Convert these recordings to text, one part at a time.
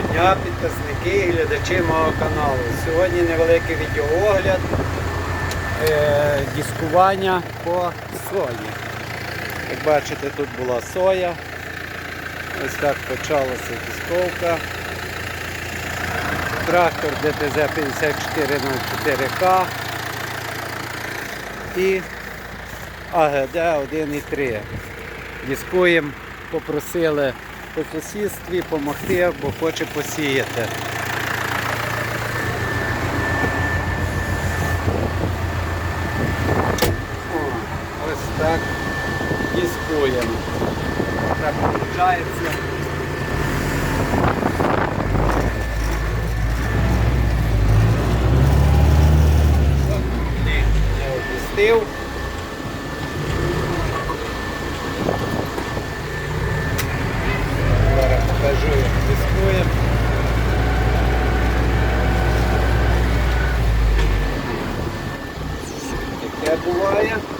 Доброго дня, підписники і глядачі мого каналу. Сьогодні невеликий відеоогляд е, дискування по сої. Як бачите, тут була соя. Ось так почалася дисковка. Трактор ДТЗ 5404К і АГД 1.3. Дискуємо, попросили по сусідстві допомогти, бо хоче посіяти. Ось так дискуємо. Так виходить. Не, не опустив. Uruguaia.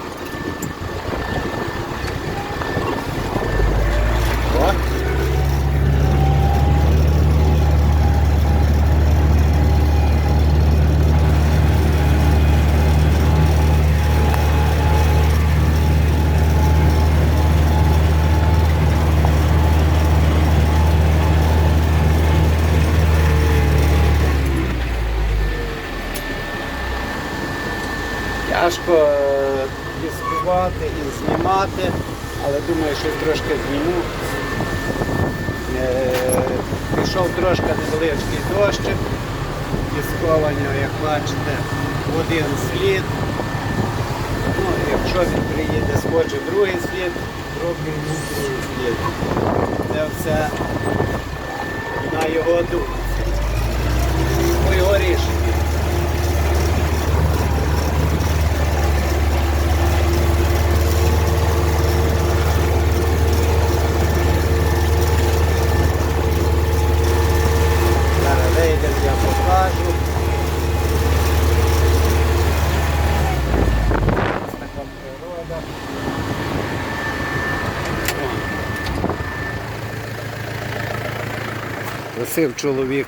Тяжко е, дискувати і знімати, але думаю, що трошки зніму. Е, Пішов трошки невеличкий дощик, дисковання, як бачите, в один слід. Ну, якщо він приїде, схоче другий слід, трохи другий слід. Це все на його думці. По його рішенню. Зараз вийдемо, я покажу. Ось така природа. О. Просив чоловік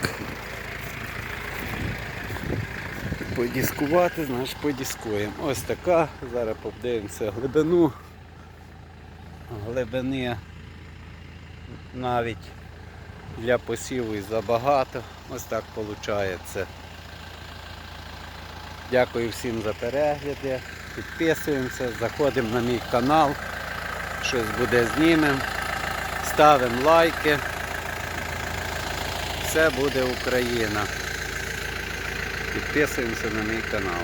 подіскувати, значить подіскуємо. Ось така. Зараз подивимося глибину. Глибини навіть для посіву і забагато. Ось так виходить. Дякую всім за перегляди. Підписуємося, заходимо на мій канал. Щось буде знімемо. Ставимо лайки. Все буде Україна. Підписуємося на мій канал.